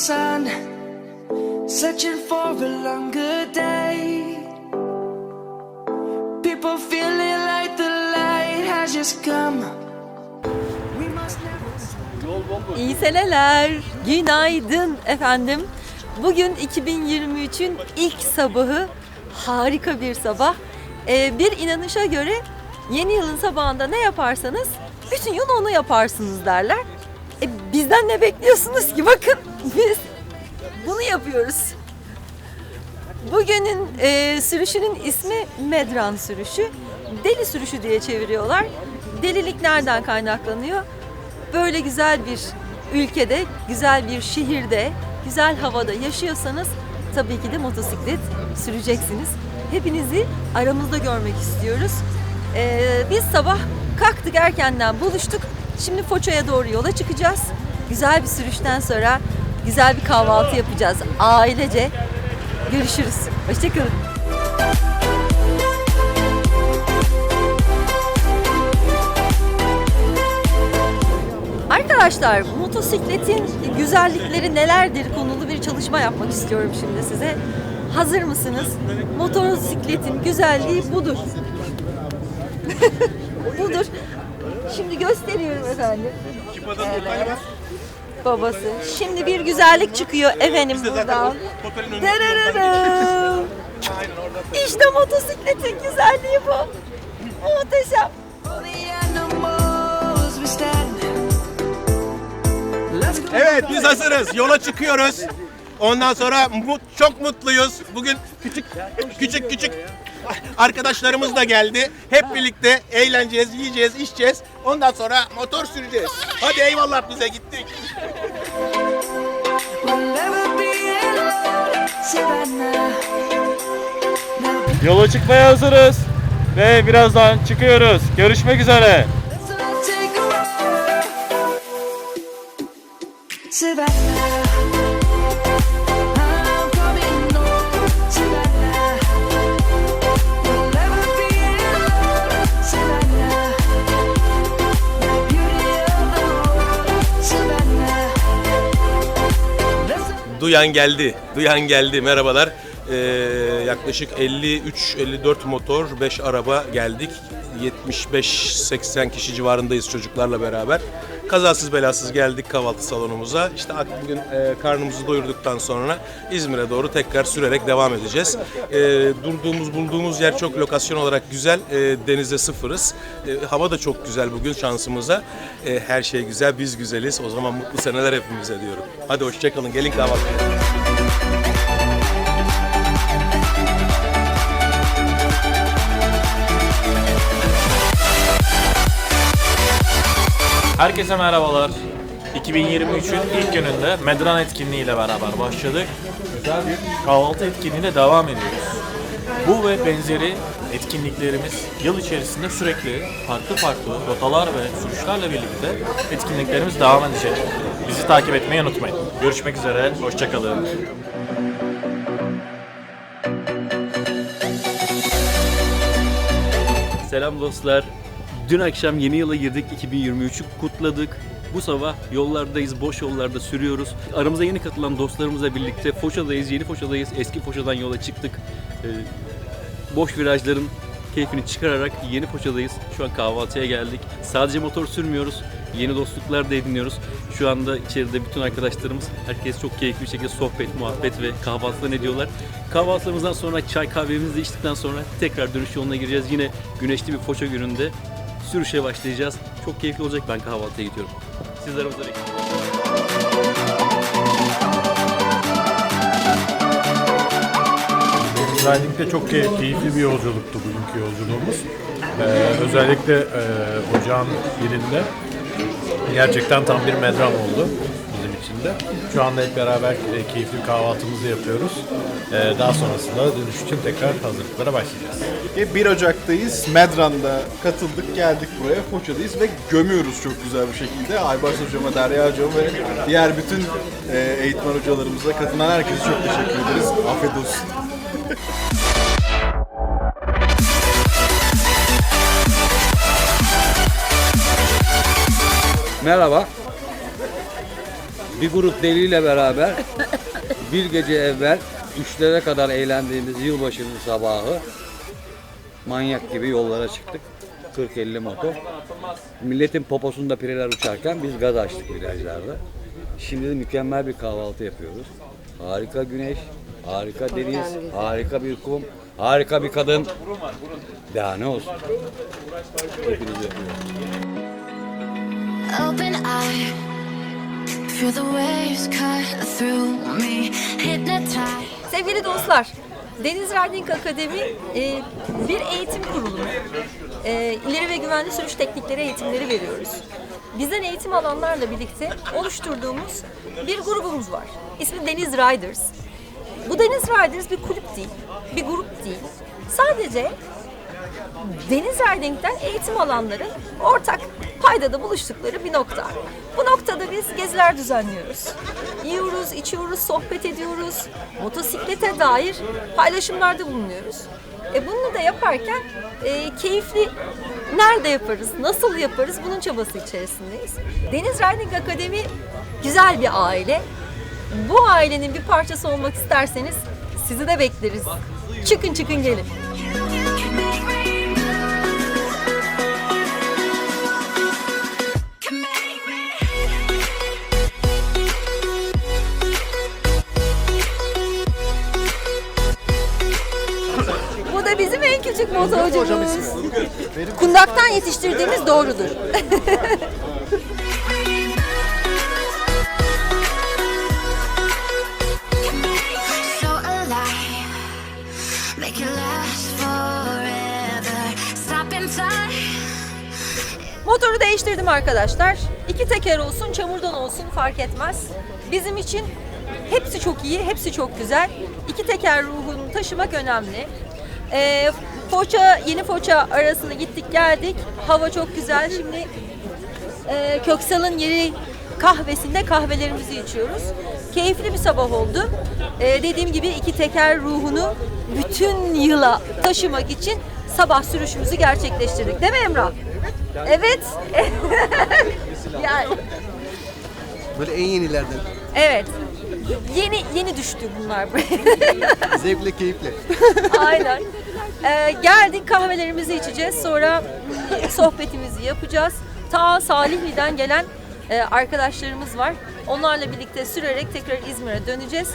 sun, searching for a longer day. People feeling like the light has just come. İyi seneler. Günaydın efendim. Bugün 2023'ün ilk sabahı. Harika bir sabah. Ee, bir inanışa göre yeni yılın sabahında ne yaparsanız bütün yıl onu yaparsınız derler. E, bizden ne bekliyorsunuz ki? Bakın biz bunu yapıyoruz. Bugünün e, sürüşünün ismi Medran sürüşü. Deli sürüşü diye çeviriyorlar. Delilik nereden kaynaklanıyor? Böyle güzel bir ülkede, güzel bir şehirde, güzel havada yaşıyorsanız tabii ki de motosiklet süreceksiniz. Hepinizi aramızda görmek istiyoruz. Ee, biz sabah kalktık erkenden buluştuk. Şimdi Foça'ya doğru yola çıkacağız. Güzel bir sürüşten sonra güzel bir kahvaltı yapacağız. Ailece görüşürüz. Hoşçakalın. Arkadaşlar motosikletin güzellikleri nelerdir konulu bir çalışma yapmak istiyorum şimdi size. Hazır mısınız? Motosikletin güzelliği budur. budur. Şimdi gösteriyorum efendim. Evet. Babası. Şimdi bir güzellik çıkıyor efendim buradan. Dararara. İşte motosikletin güzelliği bu. Muhteşem. Evet biz hazırız. Yola çıkıyoruz. Ondan sonra mut, çok mutluyuz. Bugün küçük küçük küçük arkadaşlarımız da geldi. Hep birlikte eğleneceğiz, yiyeceğiz, içeceğiz. Ondan sonra motor süreceğiz. Hadi eyvallah bize gittik. Yola çıkmaya hazırız ve birazdan çıkıyoruz. Görüşmek üzere. Savannah. Duyan geldi. Duyan geldi. Merhabalar. Ee, yaklaşık 53-54 motor, 5 araba geldik. 75-80 kişi civarındayız çocuklarla beraber. Kazasız belasız geldik kahvaltı salonumuza. İşte bugün e, karnımızı doyurduktan sonra İzmir'e doğru tekrar sürerek devam edeceğiz. E, durduğumuz, bulduğumuz yer çok lokasyon olarak güzel. E, denize sıfırız. E, hava da çok güzel bugün şansımıza. E, her şey güzel, biz güzeliz. O zaman mutlu seneler hepimize diyorum. Hadi hoşçakalın, gelin kahvaltıya. Herkese merhabalar. 2023'ün ilk gününde Medran etkinliği ile beraber başladık. Güzel bir kahvaltı etkinliğine devam ediyoruz. Bu ve benzeri etkinliklerimiz yıl içerisinde sürekli farklı farklı rotalar ve sürüşlerle birlikte etkinliklerimiz devam edecek. Bizi takip etmeyi unutmayın. Görüşmek üzere, hoşçakalın. Selam dostlar. Dün akşam yeni yıla girdik. 2023'ü kutladık. Bu sabah yollardayız, boş yollarda sürüyoruz. Aramıza yeni katılan dostlarımızla birlikte Foça'dayız, yeni Foça'dayız. Eski Foça'dan yola çıktık. Ee, boş virajların keyfini çıkararak yeni Foça'dayız. Şu an kahvaltıya geldik. Sadece motor sürmüyoruz. Yeni dostluklar da ediniyoruz. Şu anda içeride bütün arkadaşlarımız herkes çok keyifli bir şekilde sohbet, muhabbet ve kahvaltıdan ediyorlar. Kahvaltılarımızdan sonra çay kahvemizi içtikten sonra tekrar dönüş yoluna gireceğiz. Yine güneşli bir Foça gününde sürüşe başlayacağız. Çok keyifli olacak ben kahvaltıya gidiyorum. Sizler aramızda bekliyorum. Özellikle çok key- keyifli bir yolculuktu bugünkü yolculuğumuz. Ee, özellikle e, ocağın birinde gerçekten tam bir medram oldu bizim için de. Şu anda hep beraber e, keyifli bir kahvaltımızı yapıyoruz. Ee, daha sonrasında dönüş için tekrar hazırlıklara başlayacağız. 1 Ocak'tayız. Medran'da katıldık, geldik buraya. Foça'dayız ve gömüyoruz çok güzel bir şekilde. Aybars Hocama, Derya Hocama ve diğer bütün e, eğitmen hocalarımıza katılan herkese çok teşekkür ederiz. Afiyet olsun. Merhaba. Bir grup deliyle beraber bir gece evvel üçlere kadar eğlendiğimiz yılbaşının sabahı manyak gibi yollara çıktık. 40-50 motor. Milletin poposunda pireler uçarken biz gaz açtık virajlarda. Şimdi de mükemmel bir kahvaltı yapıyoruz. Harika güneş, harika deniz, harika bir kum, harika bir kadın. Daha ne olsun. Hepinizi öpüyorum. Open eye, Sevgili dostlar, Deniz Riding Akademi e, bir eğitim kurulumu. E, ileri ve güvenli sürüş teknikleri eğitimleri veriyoruz. Bizden eğitim alanlarla birlikte oluşturduğumuz bir grubumuz var. İsmi Deniz Riders. Bu Deniz Riders bir kulüp değil, bir grup değil. Sadece Deniz Riding'den eğitim alanların ortak paydada buluştukları bir nokta. Bu noktada biz geziler düzenliyoruz. Yiyoruz, içiyoruz, sohbet ediyoruz. Motosiklete dair paylaşımlarda bulunuyoruz. E bunu da yaparken e, keyifli nerede yaparız, nasıl yaparız bunun çabası içerisindeyiz. Deniz Riding Akademi güzel bir aile. Bu ailenin bir parçası olmak isterseniz sizi de bekleriz. Çıkın çıkın gelin. last forever. Stop in time. Motoru değiştirdim arkadaşlar. İki teker olsun, çamurdan olsun fark etmez. Bizim için hepsi çok iyi, hepsi çok güzel. İki teker ruhunu taşımak önemli. Ee, Foça, yeni Foça arasını gittik geldik. Hava çok güzel. Şimdi e, Köksal'ın yeri kahvesinde kahvelerimizi içiyoruz. Keyifli bir sabah oldu. Ee, dediğim gibi iki teker ruhunu bütün yıla taşımak için sabah sürüşümüzü gerçekleştirdik. Değil mi Emrah? Evet. yani, Böyle en yenilerden. evet. Yeni yeni düştü bunlar. Zevkle, keyifle. Aynen. Ee, geldik kahvelerimizi içeceğiz. Sonra sohbetimizi yapacağız. Ta Salihli'den gelen e, arkadaşlarımız var. Onlarla birlikte sürerek tekrar İzmir'e döneceğiz.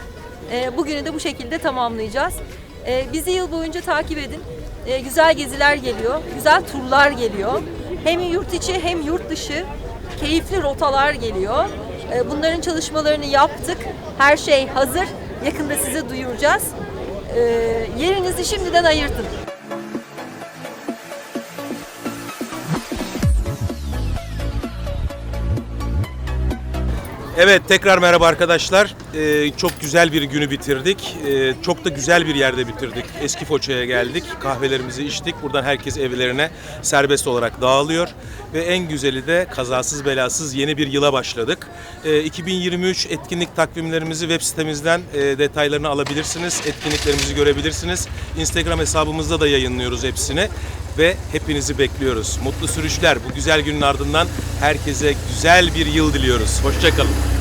E, bugünü de bu şekilde tamamlayacağız. E, bizi yıl boyunca takip edin. E, güzel geziler geliyor, güzel turlar geliyor. Hem yurt içi hem yurt dışı keyifli rotalar geliyor. E, bunların çalışmalarını yaptık. Her şey hazır. Yakında size duyuracağız. E, yerinizi şimdiden ayırtın. Evet tekrar merhaba arkadaşlar. Ee, çok güzel bir günü bitirdik. Ee, çok da güzel bir yerde bitirdik. Eski Foça'ya geldik. Kahvelerimizi içtik. Buradan herkes evlerine serbest olarak dağılıyor. Ve en güzeli de kazasız belasız yeni bir yıla başladık. Ee, 2023 etkinlik takvimlerimizi web sitemizden e, detaylarını alabilirsiniz. Etkinliklerimizi görebilirsiniz. Instagram hesabımızda da yayınlıyoruz hepsini. Ve hepinizi bekliyoruz. Mutlu sürüşler. Bu güzel günün ardından herkese güzel bir yıl diliyoruz. Hoşçakalın.